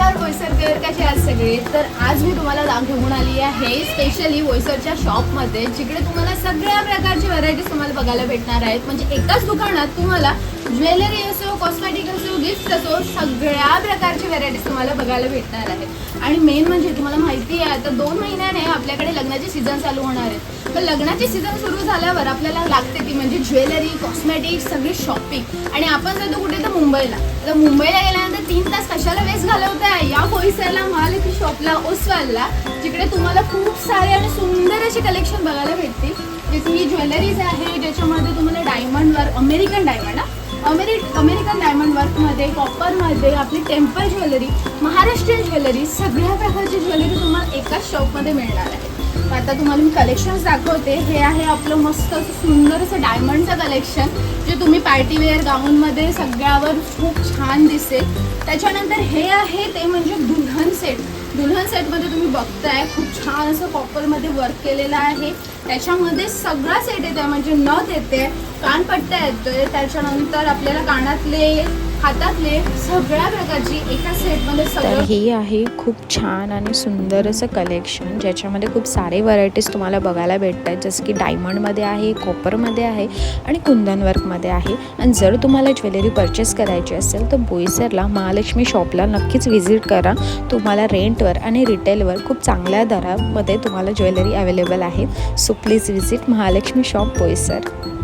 नमस्कार कसे आज सगळे? तर आज मी तुम्हाला दा- घेऊन आली आहे स्पेशली वोईसरच्या शॉपमध्ये जिकडे तुम्हाला सगळ्या प्रकारची व्हरायटीज तुम्हाला बघायला भेटणार आहेत. म्हणजे एकाच दुकानात तुम्हाला ज्वेलरी असो कॉस्मेटिक असो गिफ्ट असो सगळ्या प्रकारची व्हरायटीज तुम्हाला बघायला भेटणार आहेत. आणि मेन म्हणजे तुम्हाला माहिती आहे आता दोन महिन्याने आपल्याकडे लग्नाचे सीझन चालू होणार आहेत तर लग्नाचे सीझन सुरू झाल्यावर आपल्याला लागते ती म्हणजे ज्वेलरी कॉस्मेटिक सगळी शॉपिंग आणि आपण जातो कुठे? तर मुंबईला. तर मुंबईला गेल्यानंतर तीन तास कशाला वेस्ट होईसरला माल बोईसरला महालक्ष्मी शॉपला ओसवालला. जिकडे तुम्हाला खूप सारे आणि सुंदर असे कलेक्शन बघायला भेटतील. जशी ही ज्वेलरीज आहे ज्याच्यामध्ये तुम्हाला डायमंड वर्क अमेरिकन डायमंड अमेरि अमेरिकन डायमंड वर्कमध्ये कॉपरमध्ये आपली टेम्पल ज्वेलरी महाराष्ट्रीयन ज्वेलरी सगळ्या प्रकारची ज्वेलरी तुम्हाला एकाच शॉपमध्ये मिळणार आहे. आता तुम्हाला मी कलेक्शन्स दाखवते. हे आहे आपलं मस्त असं सुंदर असं डायमंडचं कलेक्शन तुम्ही पार्टीवेअर गाऊनमध्ये सगळ्यावर खूप छान दिसेल. त्याच्यानंतर हे आहे ते म्हणजे दुल्हन सेट दुल्हन सेटमध्ये तुम्ही बघताय खूप छान असं कॉपरमध्ये वर्क केलेलं आहे. त्याच्यामध्ये सगळा सेट येते म्हणजे नथ येते कानपट्ट्या येतोय. त्याच्यानंतर आपल्याला कानातले हातातले सगळ्या प्रकारची एका सेटमध्ये तर सगळं ही आहे खूप छान आणि सुंदर असं कलेक्शन ज्याच्यामध्ये खूप सारे व्हरायटीज तुम्हाला बघायला भेटतात. जसं की डायमंडमध्ये आहे कॉपरमध्ये आहे आणि कुंदन वर्कमध्ये आहे. आणि जर तुम्हाला ज्वेलरी परचेस करायची असेल तर बोईसरला महालक्ष्मी शॉपला नक्कीच व्हिजिट करा. तुम्हाला रेंटवर आणि रिटेलवर खूप चांगल्या दरामध्ये तुम्हाला ज्वेलरी अवेलेबल आहे. So please visit Mahalakshmi shop Boisar.